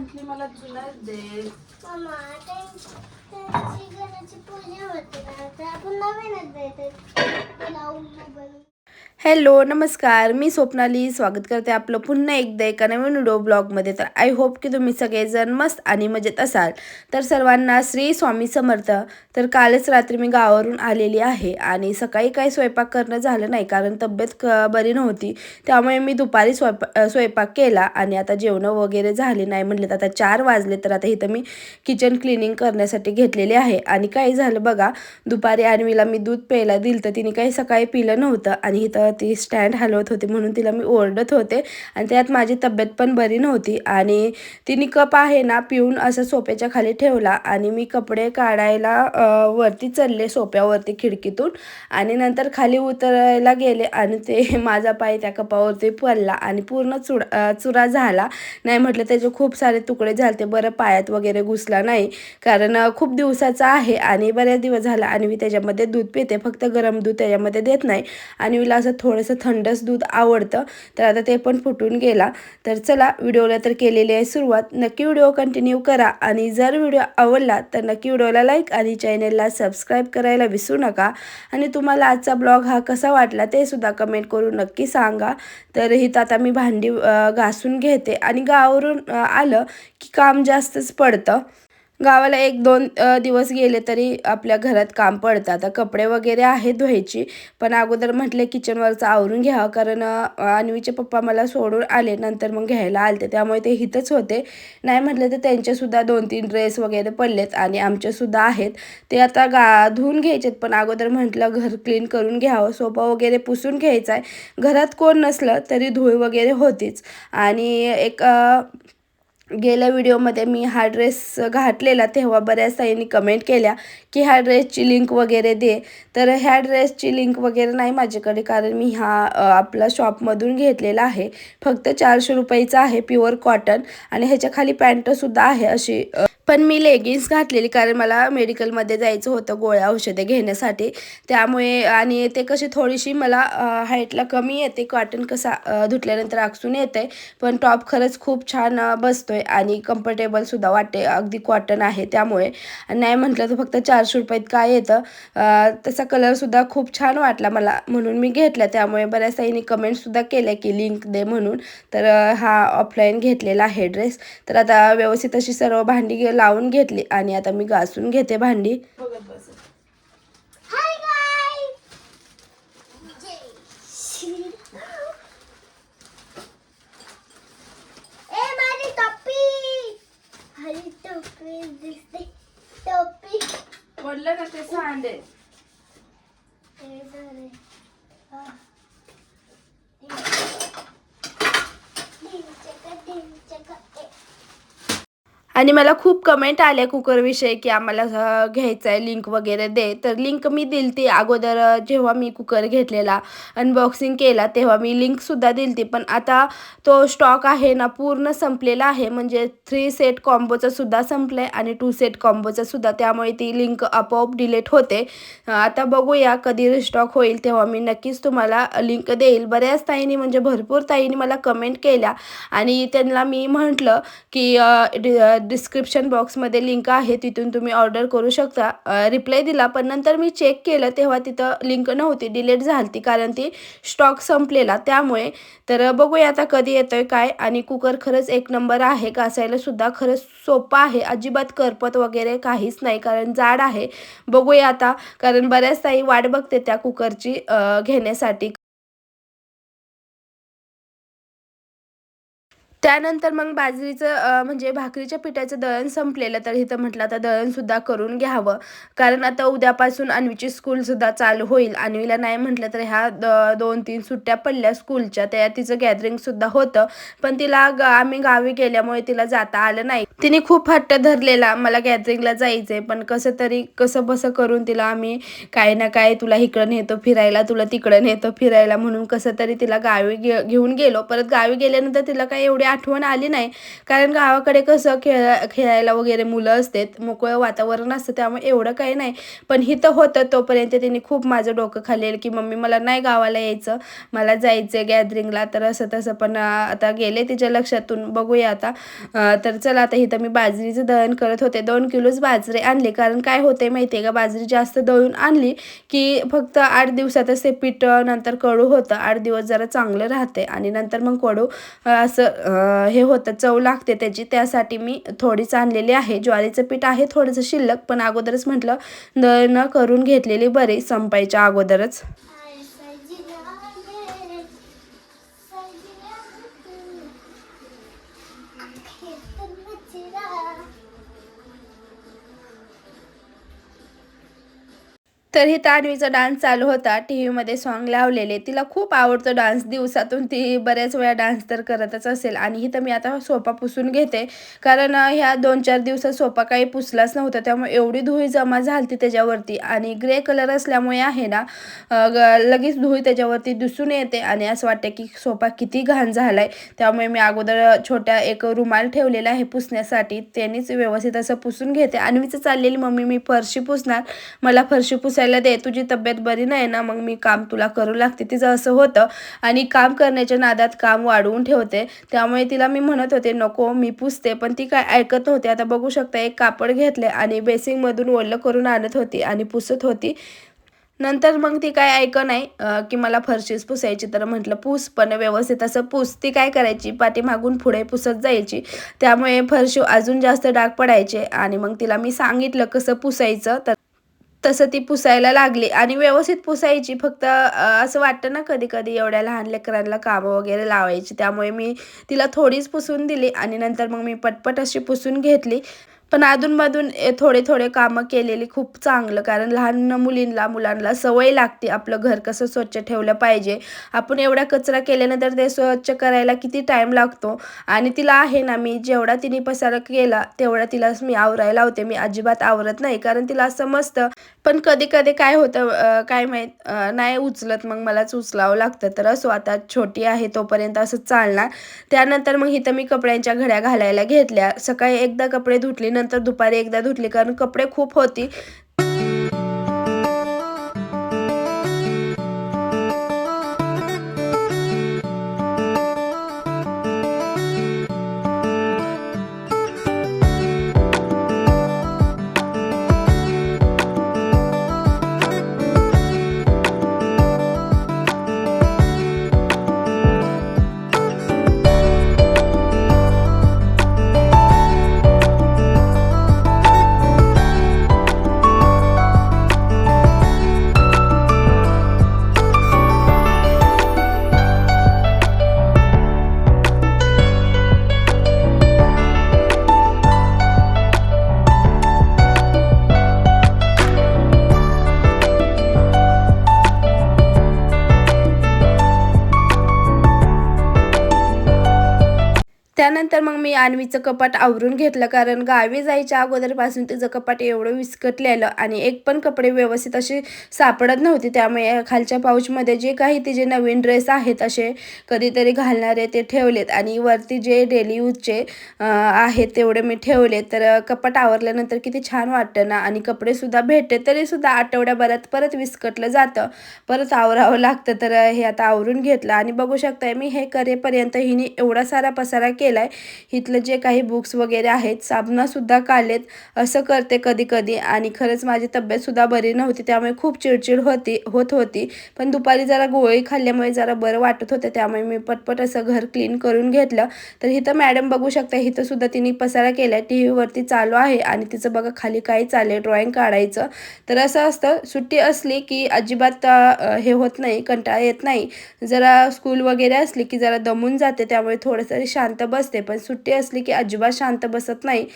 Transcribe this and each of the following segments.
म्हटली मला जुनाच दे. मामा त्यांची घराची पूजा होते ना तर आपण नवीनच द्यायचं लावून हॅलो नमस्कार. मी स्वप्नाली. स्वागत करते आपलं पुन्हा एकदा एका नवीन व्हिडिओ ब्लॉगमध्ये. तर आय होप की तुम्ही सगळेजण मस्त आणि मजेत असाल. तर सर्वांना श्री स्वामी समर्थ. तर कालच रात्री मी गावावरून आलेली आहे आणि सकाळी काही स्वयंपाक करणं झालं नाही कारण तब्येत क बरी नव्हती. त्यामुळे मी दुपारी स्वयंपाक स्वयंपाक केला आणि आता जेवणं वगैरे झाले नाही म्हणले तर आता चार वाजले तर आता इथं मी किचन क्लिनिंग करण्यासाठी घेतलेले आहे. आणि काय झालं बघा दुपारी आणवीला मी दूध प्यायला दिलं तर तिने काही सकाळी पिलं नव्हतं आणि इथं ती स्टँड हलवत होती म्हणून तिला मी ओरडत होते. आणि त्यात माझी तब्येत पण बरी नव्हती. आणि तिने कप आहे ना पिऊन असं सोप्याच्या खाली ठेवला आणि मी कपडे काढायला वरती चढले सोप्यावरती खिडकीतून. आणि नंतर खाली उतरायला गेले आणि ते माझा पाय त्या कपावरती पडला आणि पूर्ण चुडा चुरा झाला. नाही म्हटलं त्याचे खूप सारे तुकडे झाले बरं पायात वगैरे घुसला नाही. कारण खूप दिवसाचा आहे आणि बऱ्याच दिवस झाला आणि मी त्याच्यामध्ये दूध पिते फक्त गरम दूध त्याच्यामध्ये देत नाही. आणि मला असं थोडंसं थंडच दूध आवडतं तर आता ते पण फुटून गेला. तर चला व्हिडिओला तर केलेली आहे सुरुवात. नक्की व्हिडिओ कंटिन्यू करा आणि जर व्हिडिओ आवडला तर नक्की व्हिडिओला लाईक आणि चॅनेलला सबस्क्राईब करायला विसरू नका. आणि तुम्हाला आजचा ब्लॉग हा कसा वाटला ते सुद्धा कमेंट करून नक्की सांगा. तर हिथं आता मी भांडी घासून घेते. आणि गावावरून आलं की काम जास्तच पडतं. गावाला एक दोन दिवस गेले तरी आपल्या घरात काम पडतं. आता कपडे वगैरे आहेत धुवायची पण अगोदर म्हटले किचनवरचं आवरून घ्यावं कारण अ, अन्वीचे पप्पा मला सोडून आले नंतर मग घ्यायला आलते त्यामुळे ते इथंच होते. नाही म्हटलं तर त्यांचेसुद्धा दोन तीन ड्रेस वगैरे पडलेत आणि आमचेसुद्धा आहेत. ते आता गा धुवून घ्यायचेत पण अगोदर म्हटलं घर क्लीन करून घ्यावं सोफा वगैरे पुसून घ्यायचा आहे. घरात कोण नसलं तरी धुळ वगैरे होतीच. आणि एक गेल्या व्हिडिओमध्ये मी हा ड्रेस घातलेला तेव्हा बऱ्याच ताईंनी कमेंट केल्या की ह्या ड्रेसची लिंक वगैरे दे. तर ह्या ड्रेसची लिंक वगैरे नाही माझ्याकडे कारण मी हा आपला शॉपमधून घेतलेला आहे. फक्त चारशे रुपयाचा आहे प्युअर कॉटन आणि ह्याच्या खाली पॅन्टसुद्धा आहे अशी पण मी लेगिन्स घातलेली कारण मला मेडिकलमध्ये जायचं होतं गोळ्या औषधे घेण्यासाठी. त्यामुळे आणि ते कशी थोडीशी मला हाईटला कमी येते. कॉटन कसा धुतल्यानंतर आकसून येते. पण टॉप खरंच खूप छान बसतो बसतोय आणि कम्फर्टेबलसुद्धा वाटते. अगदी कॉटन आहे त्यामुळे. नाही म्हटलं तर फक्त चारशे रुपयात काय येतं? तसा त्याचा कलरसुद्धा खूप छान वाटला मला म्हणून मी घेतला. त्यामुळे बऱ्याच ताईंनी कमेंटसुद्धा केल्या की लिंक दे म्हणून. तर हा ऑफलाईन घेतलेला आहे ड्रेस तर आता व्यवस्थित अशी सर्व भांडी गेलं लावून घेतली आणि आता मी घासून घेते भांडी. बघत बस हाय गाय जय श्रीराम ए माझी टोपी हरी टोपी दिसते टोपी पडलं ना ते सांडे ए दरे हा डिंचक डिंचक ए आणि मला खूप कमेंट आले कुकरविषयी की आम्हाला घ्यायचं आहे लिंक वगैरे दे. तर लिंक मी दिलती अगोदर जेव्हा मी कुकर घेतलेला अनबॉक्सिंग केला तेव्हा मी लिंकसुद्धा दिलती. पण आता तो स्टॉक आहे ना पूर्ण संपलेला आहे. म्हणजे थ्री सेट कॉम्बोचा सुद्धा संपलं आहे आणि टू सेट कॉम्बोचा सुद्धा. त्यामुळे ती लिंक आपोआप डिलीट होते. आता बघूया कधी रिस्टॉक होईल तेव्हा मी नक्कीच तुम्हाला लिंक देईल. बऱ्याच ताईंनी म्हणजे भरपूर ताईंनी मला कमेंट केल्या. आणि त्यांना मी म्हटलं की डिस्क्रिप्शन बॉक्समध्ये लिंक आहे तिथून तुम्ही ऑर्डर करू शकता. रिप्लाय दिला पण नंतर मी चेक केलं तेव्हा तिथं लिंक नव्हती डिलीट झाली कारण ती स्टॉक संपलेला. त्यामुळे तर बघूया आता कधी येतोय काय आणि कुकर खरंच एक नंबर आहे घासायला सुद्धा खरंच सोपं आहे. अजिबात करपत वगैरे काहीच नाही कारण जाड आहे. बघूया आता कारण बऱ्याच ताई वाट बघते त्या कुकरची घेण्यासाठी. त्यानंतर मग बाजरीचं म्हणजे भाकरीच्या पिठाचं दळण संपलेलं. तर इथं म्हटलं आता दळणसुद्धा करून घ्यावं. कारण आता उद्यापासून अन्वीची स्कूलसुद्धा चालू होईल. अन्वीला नाही म्हटलं तर ह्या द दोन तीन सुट्ट्या पडल्या स्कूलच्या. त्या तिचं गॅदरिंगसुद्धा होतं. पण तिला ग आम्ही गावी गेल्यामुळे तिला जाता आलं नाही. तिने खूप हट्ट धरलेला मला गॅदरिंगला जायचंय. पण कसं तरी कसं बसं करून तिला आम्ही काय ना काय तुला इकडं नेतो फिरायला तुला तिकडं नेतो फिरायला म्हणून कसं तरी तिला गावी घे घेऊन गेलो. परत गावी गेल्यानंतर तिला काही एवढ्या आठवण आली नाही. कारण गावाकडे कसं खेळा खेळायला वगैरे मुलं असतात मोकळं वातावरण असतं त्यामुळे एवढं काही नाही. पण हिथं होतं तोपर्यंत तिने खूप माझं डोकं खाल्लेलं की मम्मी मला नाही गावाला यायचं मला जायचं आहे गॅदरिंगला तर असं तसं. पण आता गेले तिच्या लक्षातून बघूया आता. तर चला आता इथं मी बाजरीचं दळण करत होते. दोन किलोच बाजरी आणली. कारण काय होते माहिती आहे का? बाजरी जास्त दळून आणली की फक्त आठ दिवसातच ते पीठ नंतर कडू होतं. आठ दिवस जरा चांगलं राहते आणि नंतर मग कडू असं हे होतं चव लागते त्याची. त्यासाठी मी थोडीच आणलेली आहे. ज्वारीचं पीठ आहे थोडंसं शिल्लक पण अगोदरच म्हटलं न करून घेतलेली बरी संपायच्या अगोदरच. तर ही तानवीचा डान्स चालू होता. टी व्हीमध्ये सॉन्ग लावलेले. तिला खूप आवडतो डान्स दिवसातून ती बऱ्याच वेळा डान्स तर करतच असेल. आणि इथं मी आता सोफा पुसून घेते. कारण ह्या दोन चार दिवसात सोफा काही पुसलाच नव्हता. त्यामुळे एवढी धुळी जमा झाली त्याच्यावरती. आणि ग्रे कलर असल्यामुळे आहे ना ग- लगेच धुळी त्याच्यावरती दिसून येते. आणि असं वाटतं की सोफा किती घाण झालाय. त्यामुळे मी अगोदर छोट्या एक रुमाल ठेवलेला आहे पुसण्यासाठी. त्यांनीच व्यवस्थित असं पुसून घेते. आणि मीच चाललेली मम्मी मी फरशी पुसणार. मला फरशी पुस पुसायला दे तुझी तब्येत बरी नाही ना मग मी काम तुला करू लागते. तिचं असं होतं आणि काम करण्याच्या नादात काम वाढवून ठेवते. त्यामुळे तिला मी म्हणत होते नको मी पुसते. पण ती काय ऐकत नव्हती. आता बघू शकता एक कापड घेतले आणि बेसिंगमधून ओलं करून आणत होती आणि पुसत होती. नंतर मग ती काय ऐक नाही की मला फरशीच पुसायची. तर म्हटलं पूस पण व्यवस्थित असं पूस. ती काय करायची पाठीमागून पुढे पुसत जायची. त्यामुळे फरशी अजून जास्त डाग पडायचे आणि मग तिला मी सांगितलं कसं पुसायचं. तर तसं ती पुसायला लागली. आणि व्यवस्थित पुसायची. फक्त असं वाटतं ना कधी कधी एवढ्या लहान लेकरांना कामं वगैरे लावायची. त्यामुळे मी तिला थोडीच पुसून दिली. आणि नंतर मग मी पटपट अशी पुसून घेतली. पण अधूनमधून थोडे थोडे कामं केलेली खूप चांगलं. कारण लहान मुलींना मुलांना सवय लागते आपलं घर कसं स्वच्छ ठेवलं पाहिजे. आपण एवढा कचरा केल्यानंतर ते स्वच्छ करायला किती टाईम लागतो? आणि तिला आहे ना मी जेवढा तिने पसारा केला तेवढा तिला मी आवरायला होते मी अजिबात आवरत नाही. कारण तिला समजतं पण कधी कधी काय होतं काय माहीत नाही उचलत. मग मलाच उचलावं लागतं. तर असो आता छोटी आहे तोपर्यंत असं चालणार. त्यानंतर मग इथं मी कपड्यांच्या घड्या घालायला घेतल्या. सकाळी एकदा कपडे धुतली नंतर दुपारी एकदा धुतली कारण कपडे खूप होती. त्यानंतर मग मी आणवीचं कपाट आवरून घेतलं कारण गावी जायच्या अगोदरपासून तिचं कपाट एवढं विस्कटलेलं आणि एक पण कपडे व्यवस्थित असे सापडत नव्हते. त्यामुळे खालच्या पाऊचमध्ये जे काही तिचे नवीन ड्रेस आहेत असे कधीतरी घालणारे ते ठेवलेत आणि वरती जे डेली यूजचे आहेत तेवढे मी ठेवले तर कपाट आवरल्यानंतर किती छान वाटतं ना आणि कपडेसुद्धा भेटते तरीसुद्धा आठवड्याभरात परत विस्कटलं जातं. परत आवरावं लागतं. तर हे आता आवरून घेतलं आणि बघू शकताय मी हे करेपर्यंत हिने एवढा सारा पसारा केला. केलाय. इथलं जे काही बुक्स वगैरे आहेत साबणासुद्धा काढलेत. असं करते कधी कधी आणि खरंच माझी तब्येतसुद्धा बरी नव्हती त्यामुळे खूप चिडचिड होती होत होती. पण दुपारी जरा गोळी खाल्ल्यामुळे जरा बरं वाटत होतं त्यामुळे मी पटपट असं घर क्लीन करून घेतलं. तर इथं मॅडम बघू शकता इथं सुद्धा तिने पसारा केला टी व्हीवरती चालू आहे आणि तिचं बघा खाली काय चालले ड्रॉइंग काढायचं. तर असं असतं सुट्टी असली की अजिबात हे होत नाही कंटाळा येत नाही. जरा स्कूल वगैरे असली की जरा दमून जाते त्यामुळे थोडंसं शांत असते पण सुट्टी असली की अजिबात शांत बसत नाही.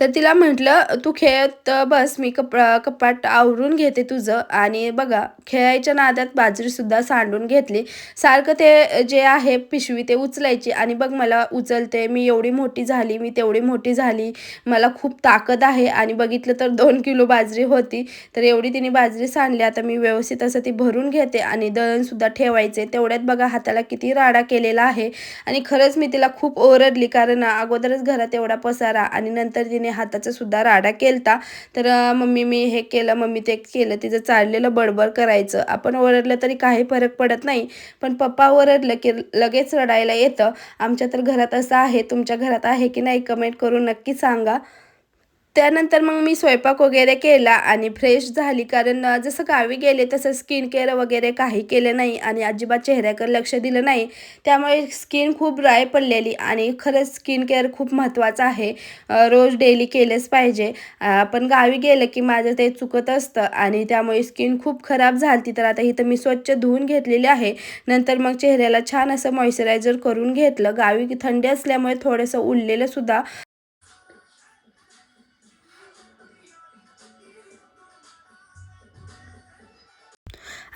तर तिला म्हटलं तू खेळत बस मी कप कपाट आवरून घेते तुझं. आणि बघा खेळायच्या नादात बाजरीसुद्धा सांडून घेतली. सारखं ते जे आहे पिशवी ते उचलायची. आणि बघ मला उचलते मी एवढी मोठी झाली मी तेवढी मोठी झाली. मला खूप ताकद आहे. आणि बघितलं तर दोन किलो बाजरी होती. तर एवढी तिने बाजरी सांडली. आता मी व्यवस्थित असं ती भरून घेते. आणि दळणसुद्धा ठेवायचे. तेवढ्यात बघा हाताला किती राडा केलेला आहे. आणि खरंच मी तिला खूप ओरडली. कारण अगोदरच घरात एवढा पसारा. आणि नंतर तिने हाताचा सुद्धा राडा केलता. तर मम्मी मी हे केलं मम्मी ते केलं तिचं चाललेलं बडबड करायचं. आपण ओरडलं तरी काही फरक पडत नाही. पण पप्पा ओरडलं की लगेच रडायला येतं. आमच्या तर घरात असं आहे तुमच्या घरात आहे की नाही कमेंट करून नक्की सांगा. त्यानंतर मग मी स्वयंपाक वगैरे केला आणि फ्रेश झाली. कारण जसं गावी गेले तसं स्किन केअर वगैरे काही केलं नाही आणि अजिबात चेहऱ्याकडे लक्ष दिलं नाही. त्यामुळे स्किन खूप ड्राय पडलेली आणि खरंच स्किन केअर खूप महत्त्वाचं आहे. रोज डेली केलंच पाहिजे. पण गावी गेलं की माझं ते चुकत असतं आणि त्यामुळे स्किन खूप खराब झाली तर आता इथं मी स्वच्छ धुवून घेतलेली आहे. नंतर मग चेहऱ्याला छान असं मॉइश्चरायझर करून घेतलं. गावी थंडी असल्यामुळे थोडंसं उरलेलंसुद्धा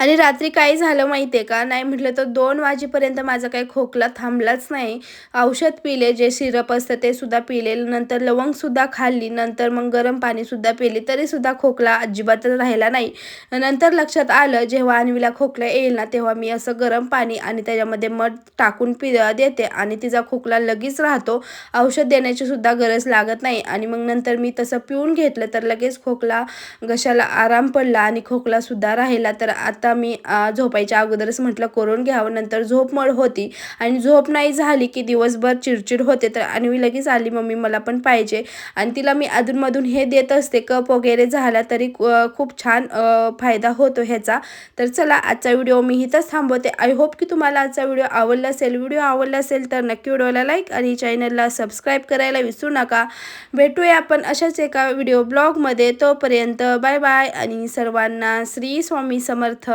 आणि रात्री काय झालं माहिती आहे का? नाही म्हटलं तर दोन वाजेपर्यंत माझा काही खोकला थांबलाच नाही. औषध पिले जे सिरप असतं ते सुद्धा पिले. नंतर लवंगसुद्धा खाल्ली. नंतर मग गरम पाणीसुद्धा पिले. तरीसुद्धा खोकला अजिबातच राहिला नाही. नंतर लक्षात आलं जेव्हा अन्वीला खोकला येईल ना तेव्हा मी असं गरम पाणी आणि त्याच्यामध्ये मध टाकून पि देते. आणि तिचा खोकला लगेच राहतो. औषध देण्याची सुद्धा गरज लागत नाही. आणि मग नंतर मी तसं पिऊन घेतलं तर लगेच खोकला घशाला आराम पडला आणि खोकलासुद्धा राहिला. तर आता आता मी झोपायच्या अगोदरच म्हटलं करून घ्यावं. नंतर झोप मळ होती आणि झोप नाही झाली की दिवसभर चिडचिड होते तर आणि लगेच आली मम्मी मला पण पाहिजे. आणि तिला मी अधूनमधून हे देत असते कप वगैरे झाला तरी खूप छान फायदा होतो ह्याचा. तर चला आजचा व्हिडिओ मी इथंच थांबवते. आय होप की तुम्हाला आजचा व्हिडिओ आवडला असेल. व्हिडिओ आवडला असेल तर नक्की व्हिडिओला लाईक आणि चॅनलला सबस्क्राईब करायला विसरू नका. भेटूया आपण अशाच एका व्हिडिओ ब्लॉगमध्ये. तोपर्यंत बाय बाय आणि सर्वांना श्री स्वामी समर्थ.